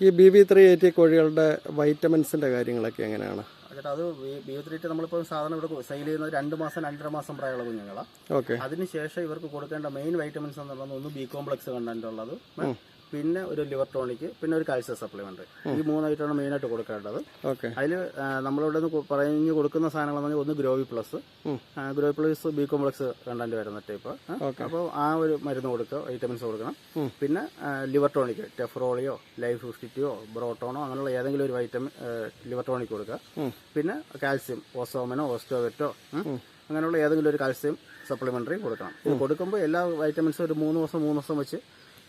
ഈ B V three eighty കോഴികളുടെ വൈറ്റമിൻസിന്റെ കാര്യങ്ങളൊക്കെ എങ്ങനെയാണ്? ചേട്ടാ അത് ബിയോത്രീറ്റ് നമ്മളിപ്പോൾ സാധാരണ ഇവിടെ സെയിൽ ചെയ്യുന്നത് രണ്ട് മാസം രണ്ടര മാസം പ്രായമുള്ള കുഞ്ഞുങ്ങളാണ് ഓക്കെ അതിനുശേഷം ഇവർക്ക് കൊടുക്കേണ്ട മെയിൻ വൈറ്റമിൻസ് എന്ന് പറയുന്നത് ഒന്ന് ബി കോംപ്ലക്സ് കണ്ടന്റ് ഉള്ളത്. പിന്നെ ഒരു ലിവർ ടോണിക്ക് പിന്നെ ഒരു കാൽസ്യം സപ്ലിമെന്റ് ഈ മൂന്നായിട്ടാണ് മെയിൻ ആയിട്ട് കൊടുക്കേണ്ടത്. അതിൽ നമ്മളിവിടെ നിന്ന് പറഞ്ഞു കൊടുക്കുന്ന സാധനങ്ങൾ പറഞ്ഞാൽ ഒന്ന് Grovi plus Grovi plus B complex content വരുന്ന ടൈപ്പ് അപ്പോൾ ആ ഒരു മരുന്ന് കൊടുക്കുക വൈറ്റമിൻസ് കൊടുക്കണം. പിന്നെ ലിവർ ടോണിക്ക് ടെഫ്രോളിയോ ലൈഫ് ഫിഫ്റ്റിയോ ബ്രോട്ടോണോ അങ്ങനെയുള്ള ഏതെങ്കിലും ഒരു വൈറ്റമിൻ ലിവർ ടോണിക്ക് കൊടുക്കുക. പിന്നെ കാൽസ്യം ഓസോമനോ ഓസ്റ്റോവെറ്റോ അങ്ങനെയുള്ള ഏതെങ്കിലും ഒരു കാൽസ്യം സപ്ലിമെന്ററി കൊടുക്കണം. കൊടുക്കുമ്പോൾ എല്ലാ വൈറ്റമിൻസും ഒരു മൂന്ന് ദിവസം മൂന്ന് ദിവസം വെച്ച്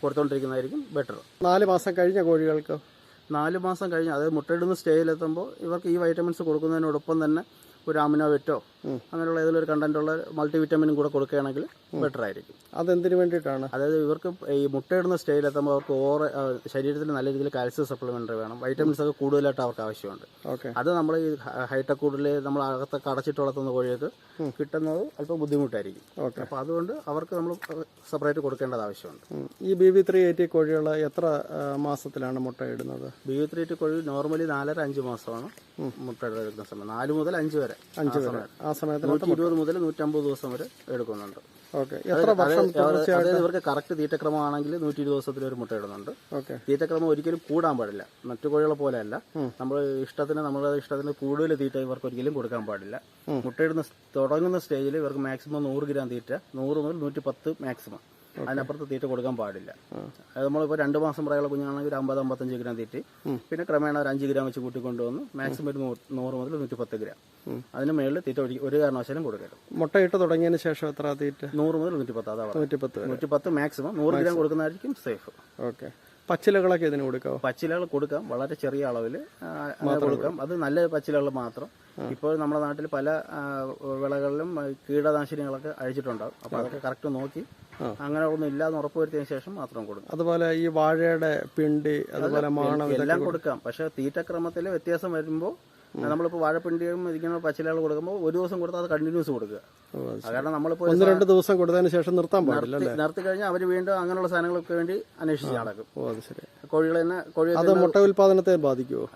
കൊടുത്തോണ്ടിരിക്കുന്നതായിരിക്കും ബെറ്റർ നാല് മാസം കഴിഞ്ഞ കോഴികൾക്ക്? നാല് മാസം കഴിഞ്ഞ് അതായത് മുട്ടയിടുന്ന സ്റ്റേജിലെത്തുമ്പോൾ ഇവർക്ക് ഈ വൈറ്റമിൻസ് കൊടുക്കുന്നതിനോടൊപ്പം തന്നെ ഒരു അമിനോവെറ്റോ അങ്ങനെയുള്ള ഏതെങ്കിലും ഒരു കണ്ടന്റുള്ള മൾട്ടി വിറ്റമിനും കൂടെ കൊടുക്കുകയാണെങ്കിൽ ബെറ്റർ ആയിരിക്കും. അതെന്തിനു വേണ്ടിയിട്ടാണ്? അതായത് ഇവർക്ക് ഈ മുട്ടയിടുന്ന സ്റ്റേജിൽ എത്തുമ്പോൾ അവർക്ക് ഓവർ ശരീരത്തിൽ നല്ല രീതിയിൽ കാൽസ്യം സപ്ലിമെന്ററി വേണം. വൈറ്റമിൻസ് ഒക്കെ കൂടുതലായിട്ട് അവർക്ക് ആവശ്യമുണ്ട്. ഓക്കെ. അത് നമ്മൾ ഈ ഹൈടെക് കൂടുതൽ നമ്മൾ അകത്തൊക്കെ അടച്ചിട്ട് വളർത്തുന്ന കോഴികൾക്ക് കിട്ടുന്നത് അല്പം ബുദ്ധിമുട്ടായിരിക്കും. ഓക്കെ. അപ്പോൾ അതുകൊണ്ട് അവർക്ക് നമ്മൾ സെപ്പറേറ്റ് കൊടുക്കേണ്ടത് ആവശ്യമുണ്ട്. ഈ ബി വി ത്രീ എയ്റ്റി കോഴികൾ എത്ര മാസത്തിലാണ് മുട്ടയിടുന്നത്? ബി വി ത്രീ എയ്റ്റി കോഴി നോർമലി നാലര അഞ്ച് മാസമാണ് മുട്ട ഇടുന്ന സമയം. നാല് മുതൽ അഞ്ച് വരെ. അഞ്ച് വരെ ആ സമയത്ത് നൂറ്റി ഇരുപത് മുതൽ നൂറ്റമ്പത് ദിവസം വരെ എടുക്കുന്നുണ്ട്. ഓക്കെ. എത്ര വർഷം അതായത് ഇവർക്ക് കറക്റ്റ് തീറ്റക്രമമാണെങ്കിൽ നൂറ്റി ഇരുപത് ദിവസത്തിൽ ഒരു മുട്ട ഇടുന്നുണ്ട്. ഓക്കെ. തീറ്റക്രമം ഒരിക്കലും കൂടാൻ പാടില്ല. മറ്റു കോഴികളെ പോലെയല്ല. നമ്മൾ ഇഷ്ടത്തിന് നമ്മുടെ ഇഷ്ടത്തിന് കൂടുതൽ തീറ്റ ഇവർക്ക് ഒരിക്കലും കൊടുക്കാൻ പാടില്ല. മുട്ടയിടുന്ന തുടങ്ങുന്ന സ്റ്റേജിൽ ഇവർക്ക് മാക്സിമം നൂറ് ഗ്രാം തീറ്റ നൂറ് മുതൽ നൂറ്റി പത്ത് മാക്സിമം അതിനപ്പുറത്ത് തീറ്റ കൊടുക്കാൻ പാടില്ല. അത് നമ്മളിപ്പോൾ രണ്ട് മാസം പ്രായമുള്ള കുഞ്ഞാണെങ്കിൽ ഒരു അമ്പത് അമ്പത്തഞ്ച് ഗ്രാം തീറ്റ. പിന്നെ ക്രമേണ ഒരു അഞ്ച് ഗ്രാം വെച്ച് കൂട്ടിക്കൊണ്ടുവന്ന് മാക്സിമം ഒരു നൂറ് മുതൽ നൂറ്റി പത്ത് ഗ്രാം അതിന് മേളിൽ തീറ്റ ഒഴിക്കും ഒരു കാരണവശാലും കൊടുക്കരുത്. മുട്ടയിട്ട് തുടങ്ങിയതിന് ശേഷം എത്ര തീറ്റ? നൂറ് മുതൽ നൂറ്റി പത്ത് അതാ നൂറ്റി നൂറ്റിപ്പത്ത് നൂറ്റി പത്ത് മാക്സിമം നൂറ് ഗ്രാം കൊടുക്കുന്നതായിരിക്കും സേഫ് ഓക്കെ. പച്ചിലകളൊക്കെ ഇതിന് കൊടുക്കാം പച്ചിലകൾ കൊടുക്കാം. വളരെ ചെറിയ അളവിൽ കൊടുക്കാം. അത് നല്ല പച്ചിലകൾ മാത്രം. ഇപ്പോൾ നമ്മുടെ നാട്ടിൽ പല വിളകളിലും കീടനാശിനികളൊക്കെ അഴിച്ചിട്ടുണ്ടാവും. അപ്പോൾ അതൊക്കെ കറക്റ്റ് നോക്കി അങ്ങനെ ഒന്നും ഇല്ലാന്ന് ഉറപ്പുവരുത്തിയതിനു ശേഷം മാത്രം കൊടുക്കും. അതുപോലെ ഈ വാഴയുടെ പിണ്ടി അതുപോലെ മാണം എല്ലാം കൊടുക്കാം. പക്ഷെ തീറ്റക്രമത്തിൽ വ്യത്യാസം വരുമ്പോൾ നമ്മളിപ്പോൾ വാഴപ്പിണ്ടിയും ഇരിക്കുന്ന പച്ചിലകൾ കൊടുക്കുമ്പോൾ ഒരു ദിവസം കൊടുത്താൽ അത് കണ്ടിന്യൂസ് കൊടുക്കുക. കാരണം നമ്മളിപ്പോൾ ഒന്ന് രണ്ട് ദിവസം കൊടുത്തതിന് ശേഷം നിർത്താൻ പാടില്ല നിർത്തി കഴിഞ്ഞാൽ അവർ വീണ്ടും അങ്ങനെയുള്ള സാധനങ്ങൾക്ക് വേണ്ടി അന്വേഷിച്ച് നടക്കും. കോഴികളെ തന്നെ കോഴി അത് മുട്ട ഉൽപാദനത്തെ ബാധിക്കുമോ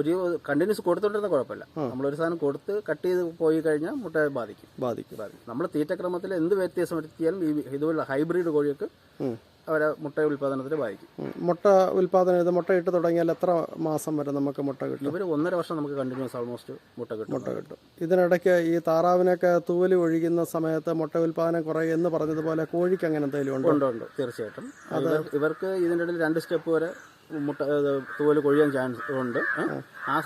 ഒരു കണ്ടിന്യൂസ് കൊടുത്തോണ്ടിരുന്ന കുഴപ്പമില്ല. നമ്മളൊരു സാധനം കൊടുത്ത് കട്ട് ചെയ്ത് പോയി കഴിഞ്ഞാൽ മുട്ടയെ ബാധിക്കും. ബാധിക്കും. നമ്മൾ തീറ്റക്രമത്തിൽ എന്ത് വ്യത്യാസം വരുത്തിയാലും ഈ ഇതുപോലുള്ള ഹൈബ്രിഡ് കോഴികൾക്ക് അവരെ മുട്ട ഉൽപാദനത്തിൽ ബാധിക്കും. മുട്ട ഉൽപാദനം ഇത് മുട്ടയിട്ട് തുടങ്ങിയാൽ എത്ര മാസം വരെ നമുക്ക് മുട്ട കിട്ടും? ഇവർ ഒന്നര വർഷം നമുക്ക് കണ്ടിന്യൂസ് ഓൾമോസ്റ്റ് മുട്ട കിട്ടും. മുട്ട കിട്ടും. ഇതിനിടയ്ക്ക് ഈ താറാവിനൊക്കെ തൂവൽ ഒഴിക്കുന്ന സമയത്ത് മുട്ട ഉൽപാദനം കുറയും എന്ന് പറഞ്ഞതുപോലെ കോഴിക്ക് അങ്ങനെ എന്തെങ്കിലും ഉണ്ടോ? ഉണ്ട് തീർച്ചയായിട്ടും. അത് ഇവർക്ക് ഇതിന്റെ ഇടയിൽ രണ്ട് സ്റ്റെപ്പ് വരെ മുട്ട തൂവൽ കൊഴിയാൻ ചാൻസ് ഉണ്ട്.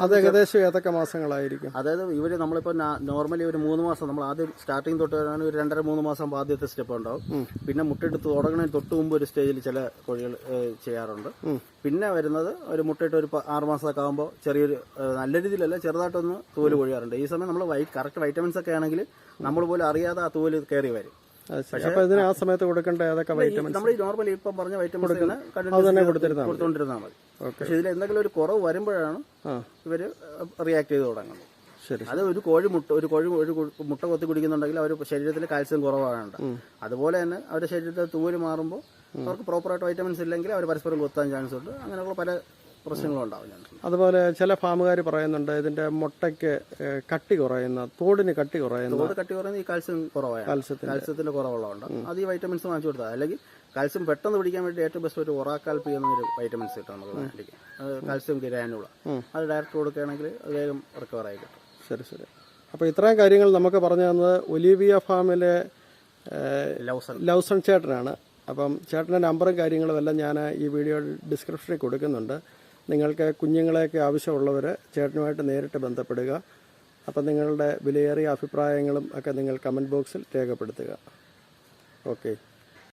അത് ഏകദേശം ഏതൊക്കെ മാസങ്ങളായിരിക്കും? അതായത് ഇവർ നമ്മളിപ്പോ നോർമലി ഒരു മൂന്ന് മാസം നമ്മൾ ആദ്യം സ്റ്റാർട്ടിങ് തൊട്ട് വരാൻ ഒരു രണ്ടര മൂന്ന് മാസം ആദ്യത്തെ സ്റ്റെപ്പ് ഉണ്ടാവും. പിന്നെ മുട്ടയിട്ട് തുടങ്ങുന്നതിന് തൊട്ട് മുമ്പ് ഒരു സ്റ്റേജിൽ ചില കോഴികൾ ചെയ്യാറുണ്ട്. പിന്നെ വരുന്നത് ഒരു മുട്ടയിട്ട് ഒരു ആറ് മാസമൊക്കെ ആകുമ്പോൾ ചെറിയൊരു നല്ല രീതിയിലല്ല ചെറുതായിട്ടൊന്ന് തൂവൽ കൊഴിയാറുണ്ട്. ഈ സമയം നമ്മൾ വൈ കറക്റ്റ് വൈറ്റമിൻസ് ഒക്കെ ആണെങ്കിൽ നമ്മൾ പോലും അറിയാതെ ആ തൂവൽ കയറി വരും. അപ്പൊ ഇതിന് ആ സമയത്ത് കൊടുക്കേണ്ട? ഏതൊക്കെ വൈറ്റമിൻ നമ്മൾ ഈ നോർമലി ഇപ്പം പറഞ്ഞ മതി. കൊടുത്തോണ്ടിരുന്നാൽ മതി. പക്ഷെ ഇതിൽ എന്തെങ്കിലും ഒരു കുറവ് വരുമ്പോഴാണ് ഇവർ റിയാക്ട് ചെയ്ത് തുടങ്ങുന്നത്. ശരി അത് ഒരു കോഴി മുട്ട ഒരു കോഴി ഒരു മുട്ട കൊത്തി കുടിക്കുന്നുണ്ടെങ്കിൽ അവർ ശരീരത്തിൽ കാൽസ്യം കുറവാണ് അതുപോലെ തന്നെ അവരുടെ ശരീരത്തിൽ തൂവൽ മാറുമ്പോൾ അവർക്ക് പ്രോപ്പറായിട്ട് വൈറ്റമിൻസ് ഇല്ലെങ്കിൽ അവർ പരസ്പരം കൊത്താൻ ചാൻസ് ഉണ്ട്. അങ്ങനെയുള്ള പല പ്രശ്നങ്ങളും ഉണ്ടാവും അതുപോലെ ചില ഫാമുകാർ പറയുന്നുണ്ട് ഇതിന്റെ മുട്ടയ്ക്ക് കട്ടി കുറയുന്ന തോടിന് കട്ടി കുറയുന്ന തോട് കട്ടി കുറയുന്ന ഈ കാൽസ്യം കുറവായ കാൽസ്യത്തിന് കാൽസ്യത്തിന്റെ കുറവുള്ളതുകൊണ്ട് അത് ഈ വൈറ്റമിൻസ് വാങ്ങിച്ചു കൊടുത്താൽ അല്ലെങ്കിൽ കാൽസ്യം പെട്ടെന്ന് പിടിക്കാൻ വേണ്ടി ഏറ്റവും ബെസ്റ്റ് ഒരു ഒറാക്കാൽപ്പി എന്നൊരു വൈറ്റമിൻസ് കിട്ടും നമുക്ക് വേണ്ടിക്ക് കാൽസ്യം ഗ്രാനുള അത് ഡയറക്റ്റ് കൊടുക്കുകയാണെങ്കിൽ അത് വേഗം റിക്കവർ ആയി കിട്ടും. ശരി ശരി. അപ്പോൾ ഇത്രയും കാര്യങ്ങൾ നമുക്ക് പറഞ്ഞു തന്നത് ഒലീവിയ ഫാമിലെ ലൗസൺ. ലൗസൺ ചേട്ടനാണ്. അപ്പം ചേട്ടന്റെ നമ്പറും കാര്യങ്ങളും എല്ലാം ഞാൻ ഈ വീഡിയോ ഡിസ്ക്രിപ്ഷനിൽ കൊടുക്കുന്നുണ്ട്. നിങ്ങൾക്ക് കുഞ്ഞുങ്ങളെയൊക്കെ ആവശ്യമുള്ളവർ ചേട്ടനുമായിട്ട് നേരിട്ട് ബന്ധപ്പെടുക. അപ്പം നിങ്ങളുടെ വിലയേറിയ അഭിപ്രായങ്ങളും ഒക്കെ നിങ്ങൾ കമന്റ് ബോക്സിൽ രേഖപ്പെടുത്തുക. ഓക്കെ.